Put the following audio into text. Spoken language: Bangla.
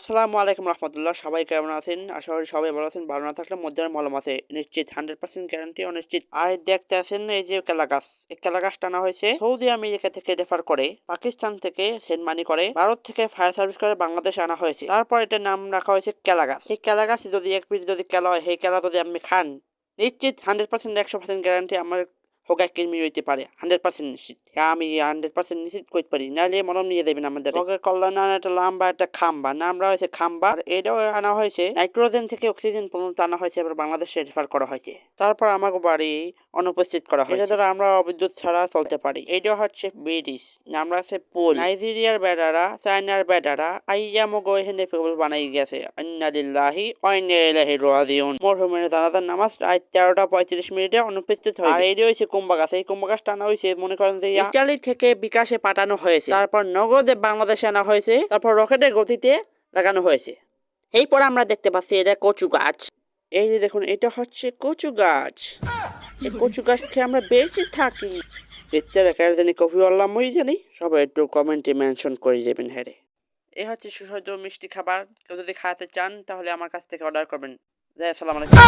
আসসালামু আলাইকুম রহমতুল্লাহ, সবাই কেমন আছেন? আশা করি সবাই ভালো আছেন, ভালো না থাকলে মধ্যে মলম আছে। নিশ্চিত, হান্ড্রেড পার্সেন্ট গ্যারান্টি অনিশ্চিত আর দেখতে আছেন এই যে কেলা গাছ এই কেলা গাছ টানা হয়েছে সৌদি আমেরিকা থেকে রেফার করে, পাকিস্তান থেকে সেন্ট মানি করে, ভারত থেকে ফায়ার সার্ভিস করে বাংলাদেশে আনা হয়েছে। তারপর এটার নাম রাখা হয়েছে কেলা গাছ এই কেলা গাছ যদি এক পিঠ যদি কেলা হয়, সেই কেলা যদি আপনি খান, নিশ্চিত হান্ড্রেড পার্সেন্ট, একশো পার্সেন্ট গ্যারান্টি আমার হোগা কিনমি হইতে পারে হান্ড্রেড পার্সেন্ট নিশ্চিত। হ্যাঁ আমি হান্ড্রেড পার্সেন্ট নিশ্চিত করতে পারি নাহলে মলম নিয়ে দেবেন আমাদের। হোগা কল্যাণ একটা লাম্বা একটা খাম্বা নামরা হয়েছে খাম্বা আর এটাও আনা হয়েছে নাইট্রোজেন থেকে অক্সিজেন পর্যন্ত আনা হয়েছে এবার বাংলাদেশে রেফার করা হয়েছে। তারপর আমাকে বাড়ি অনুপস্থিত করা হয়েছে। এটা দ্বারা আমরা বিদ্যুৎ ছাড়া চলতে পারি। এটা হচ্ছে ব্রিটিশ। আমরা আছে পোল। নাইজেরিয়ার বেডারা চায়নার বেডারা আইয়ামো গো এখানে পেবল বানাই গেছে। আন্নালিল্লাহি অইনাইলাহি রাজিউন। মরহুমের জানাজার নামাজ রাত তেরোটা পঁয়ত্রিশ মিনিটে অনুপস্থিত হয় আর এইটা হয়েছে কুম্ভা গাছ এই কুম্ভা গাছ টানা হয়েছে মনে করেন যে ইটালি থেকে বিকাশে পাঠানো হয়েছে। তারপর নগদে বাংলাদেশে আনা হয়েছে। তারপর রকেটের গতিতে লাগানো হয়েছে। এরপর আমরা দেখতে পাচ্ছি এটা কচু গাছ। এই যে দেখুন এটা হচ্ছে কচু গাছ। এই কচু গাছ খেয়ে আমরা বেঁচে থাকি। ইত্যাদি কার জানি কফি আল্লাহ মই জানি সবাই একটু কমেন্টে মেনশন করে দেবেন হ্যাঁ রে। এই হচ্ছে সুস্বাদু মিষ্টি খাবার। কেউ যদি খাওয়াতে চান তাহলে আমার কাছ থেকে অর্ডার করবেন। যাই আসসালাম আলাইকুম।